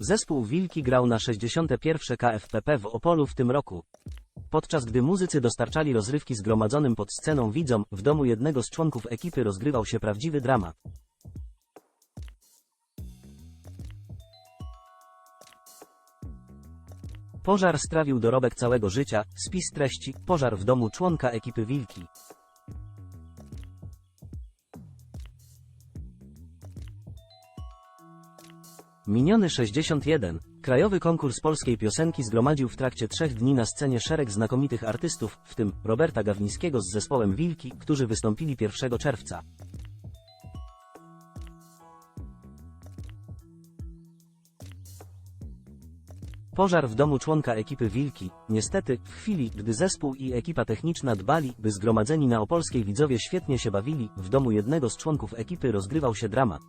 Zespół Wilki grał na 61 KFPP w Opolu w tym roku. Podczas gdy muzycy dostarczali rozrywki zgromadzonym pod sceną widzom, w domu jednego z członków ekipy rozgrywał się prawdziwy dramat. Pożar strawił dorobek całego życia, spis treści, pożar w domu członka ekipy Wilki. Miniony 61. Krajowy konkurs polskiej piosenki zgromadził w trakcie trzech dni na scenie szereg znakomitych artystów, w tym Roberta Gawlińskiego z zespołem Wilki, którzy wystąpili 1 czerwca. Pożar w domu członka ekipy Wilki. Niestety, w chwili, gdy zespół i ekipa techniczna dbali, by zgromadzeni na opolskiej widzowie świetnie się bawili, w domu jednego z członków ekipy rozgrywał się dramat.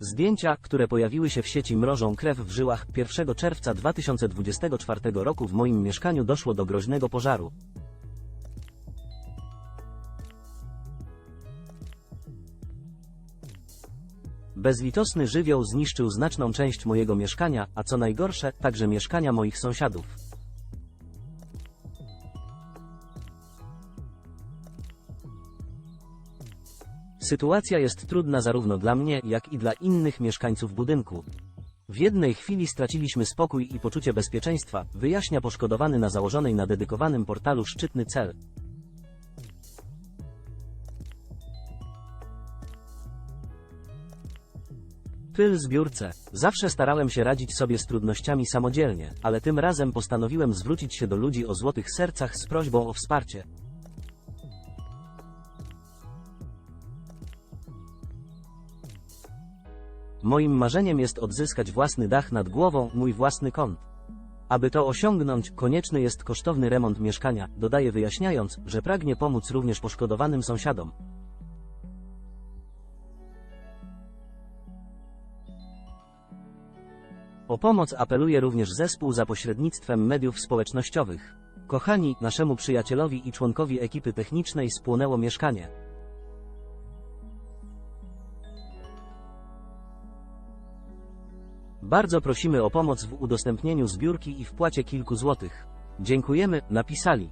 Zdjęcia, które pojawiły się w sieci mrożą krew w żyłach 1 czerwca 2024 roku w moim mieszkaniu doszło do groźnego pożaru. Bezlitosny żywioł zniszczył znaczną część mojego mieszkania, a co najgorsze, także mieszkania moich sąsiadów. Sytuacja jest trudna zarówno dla mnie, jak i dla innych mieszkańców budynku. W jednej chwili straciliśmy spokój i poczucie bezpieczeństwa, wyjaśnia poszkodowany na założonej na dedykowanym portalu szczytny cel. Pyl zbiórce. Zawsze starałem się radzić sobie z trudnościami samodzielnie, ale tym razem postanowiłem zwrócić się do ludzi o złotych sercach z prośbą o wsparcie. Moim marzeniem jest odzyskać własny dach nad głową, mój własny kąt. Aby to osiągnąć, konieczny jest kosztowny remont mieszkania, dodaje wyjaśniając, że pragnie pomóc również poszkodowanym sąsiadom. O pomoc apeluje również zespół za pośrednictwem mediów społecznościowych. Kochani, naszemu przyjacielowi i członkowi ekipy technicznej spłonęło mieszkanie. Bardzo prosimy o pomoc w udostępnieniu zbiórki i wpłacie kilku złotych. Dziękujemy, napisali.